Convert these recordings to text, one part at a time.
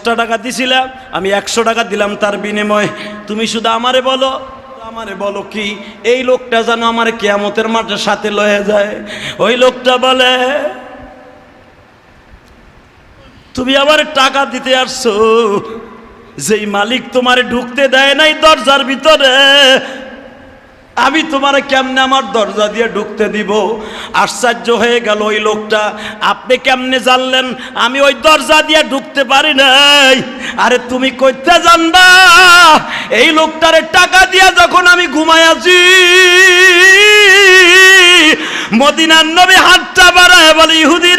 দশটা টাকা দিছিলাম, আমি একশো টাকা দিলাম তার বিনিময়ে। তুমি শুধু আমারে বলো আমারে বলো কি, এই লোকটা যেন আমার কেয়ামতের মাঠে সাথে লয়ে যায়। ওই লোকটা বলে, তুমি আবার টাকা দিতে আসছো, যেই মালিক তোমারে ঢুকতে দেয় নাই দরজার ভিতরে আমি তোমার কেমনে আমার দরজা দিয়ে ঢুকতে দিব? আশ্চর্য হয়ে গেল ওই লোকটা। আপনি কেমনে জানলেন? আমি ওই দরজা দিয়ে ঢুকতে পারি নাই। আরে তুমি কইতে জানবা? এই লোকটারে টাকা দিয়ে যখন আমি ঘুমাই আছি, মদিনার নবী হাতটা বাড়ায় বলে ইহুদি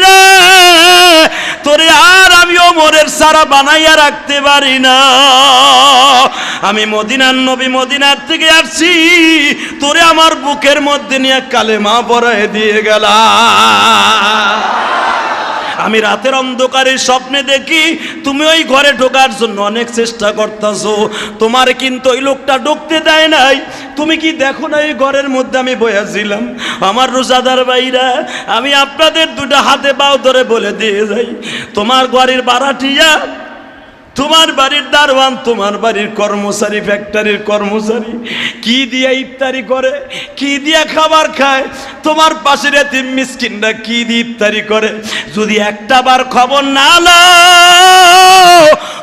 রে তোরে আর আমি ওমরের সারা বানাইয়া রাখতে পারি না। আমি মদিনার নবী মদিনার থেকে আসছি, তোরে আমার বুকের মধ্যে নিয়ে কালেমা পরায় দিয়ে গেলা আমি রাতের অন্ধকারে স্বপ্নে দেখি তুমি ওই ঘরে ঢোকার জন্য অনেক চেষ্টা করতেছো। তোমার কিন্তু ওই লোকটা ঢুকতে দেয় নাই। তুমি কি দেখো না এই ঘরের মধ্যে আমি বয়াছিলাম আমার রোজাদার ভাইরা, আমি আপনাদের দুটো হাতে পাও ধরে বলে দিয়ে যাই। তোমার ঘরের বাড়াটিয়া তোমার বাড়ির দারওয়ান তোমার বাড়ির কর্মচারী ফ্যাক্টরির কর্মচারী। কি দিয়ে ইফতারি করে, কি দিয়ে খাবার খায়? তোমার পাশের এতিম মিসকিনরা কি ইফতারি করে? যদি একটা বার খবর না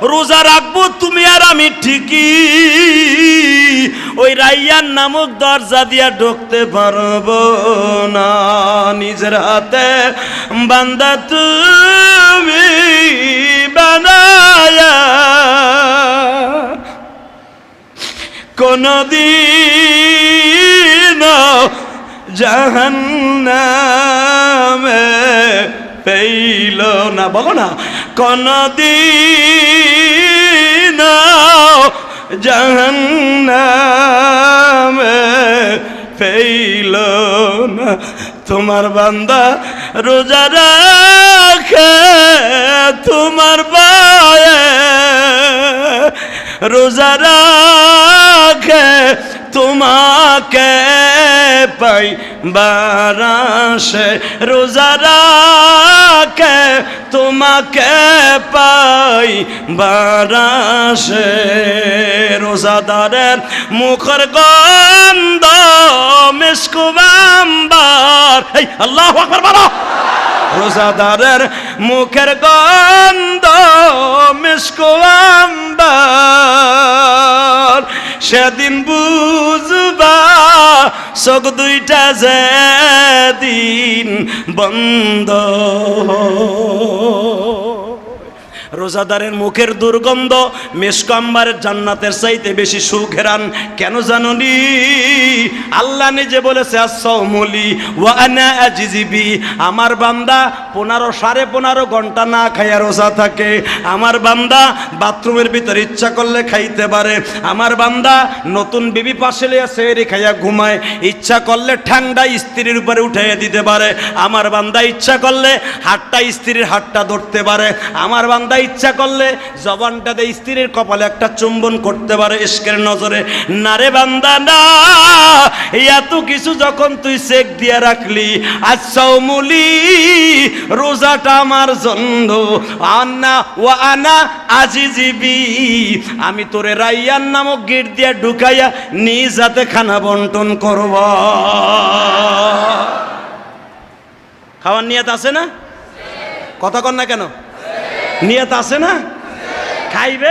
রোজা রাখব তুমি আর আমি ঠিকই। ওই রাইয়ার নামক দরজা দিয়া ঢুকতে পারব না। নিজের হাতে বান্দা তুমি বানায়া। কোনদিন জাহান্নামে পেইল না, বলো না। কোনদিন জাহান্নামে পেইল না। তোমার বান্দা রোজা রাখে, তোমার বায়ে রোজা রাখে, তোমাকে পাই বারাসে রোজা রাখে, তোমাকে পাই বারাসে রোজাদারের মুখর গন্ধ মিসকুবাম্বার এই আল্লাহ আকবার বলো। রোজাদারের মুখের গন্ধ মিসকুয়াম্বার সেদিন বুঝবা চোখ দুইটা যে দিন বন্ধ রোজাদারের মুখের দুর্গন্ধ মেশকাম্বারের জান্নাতের চাইতে বেশি সুখেরান কেন জাননি? আল্লাহ নিজে বলেছে আসৌমলি ওয়ানা আজিজিবি। আমার বান্দা পনেরো সাড়ে পনেরো ঘণ্টা না খাইয়া রোজা থাকে। আমার বান্দা বাথরুমের ভিতরে ইচ্ছা করলে খাইতে পারে। আমার বান্দা নতুন বিবি পাশে লিয়া সেরি খাইয়া ঘুমায়। ইচ্ছা করলে ঠান্ডা স্ত্রীর উপরে উঠাইয়া দিতে পারে। আমার বান্দা ইচ্ছা করলে হাতটা স্ত্রীর হাতটা ধরতে পারে। আমার বান্দা ইচ্ছা করলে জবানটাতে স্ত্রীর কপালে একটা চুম্বন করতে পারে ইস্কের নজরে। না রে বান্দা, না। এত কিছু যখন তুই চেক দিয়া রাখলি আচ্ছাও মুলি রোজাটা আমার জন্য। আন্না ও আনা আজি জিবি আমি তোরে রাইয়ার নামক গির দিয়া ঢুকাইয়া নিজ হাতে খানা বন্টন করব। খাওয়ার নিয়ত আছে না? কথা কর না কেন? নিয়ত আছে না? খাইবে?